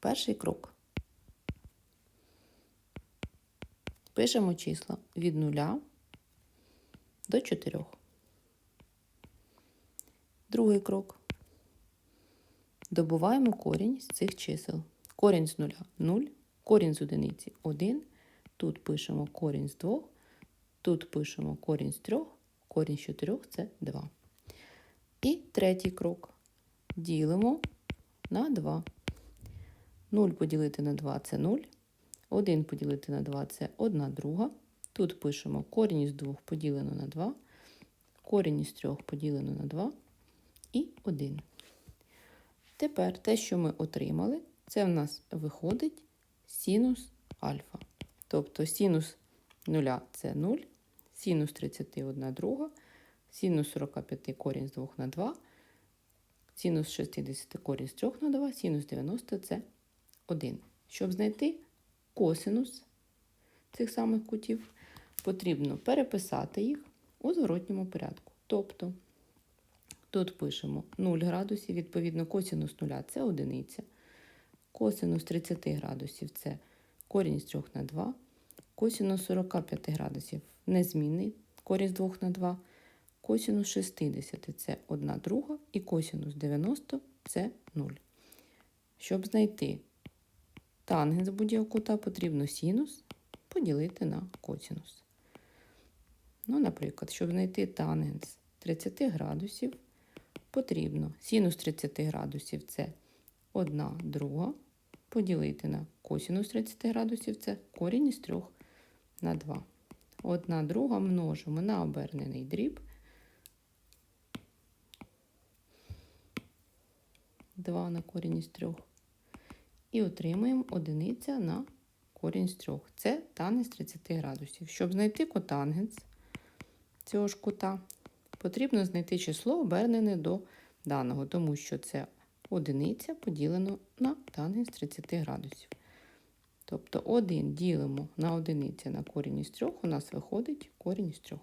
Перший крок. Пишемо числа від 0 до 4. Другий крок. Добуваємо корінь з цих чисел. Корінь з нуля 0, корінь з одиниці 1. Тут пишемо корінь з 2, тут пишемо корінь з 3, корінь з 4 це 2. І третій крок. Ділимо на 2. 0 поділити на 2 це 0. 1 поділити на 2 це 1 друга. Тут пишемо корінь із 2 поділено на 2, корінь із 3 поділено на 2 і 1. Тепер те, що ми отримали, це в нас виходить синус альфа. Тобто синус 0 це 0, синус 31 друга, синус 45 корінь з 2 на 2, синус 60 корінь з 3 на 2, синус 90 це 1. Щоб знайти косинус цих самих кутів, потрібно переписати їх у зворотньому порядку. Тобто тут пишемо 0 градусів, відповідно, косинус 0 це одиниця, косинус 30 градусів це корінь з 3 на 2, косинус 45 градусів незмінний, корінь з 2 на 2, косинус 60 це 1 друга і косинус 90 це 0. Щоб знайти тангенс будь-якого кута, потрібно синус поділити на косинус. Ну, наприклад, щоб знайти тангенс 30 градусів, потрібно синус 30 градусів це 1 друга, поділити на косинус 30 градусів це корінь із 3 на 2. 1 друга множимо на обернений дріб. 2 на корінь із 3. І отримуємо одиниця на корінь з 3. Це тангенс 30 градусів. Щоб знайти котангенс цього ж кута, потрібно знайти число обернене до даного, тому що це одиниця поділено на тангенс 30 градусів. Тобто 1 ділимо на одиницю на корінь із 3, у нас виходить корінь із 3.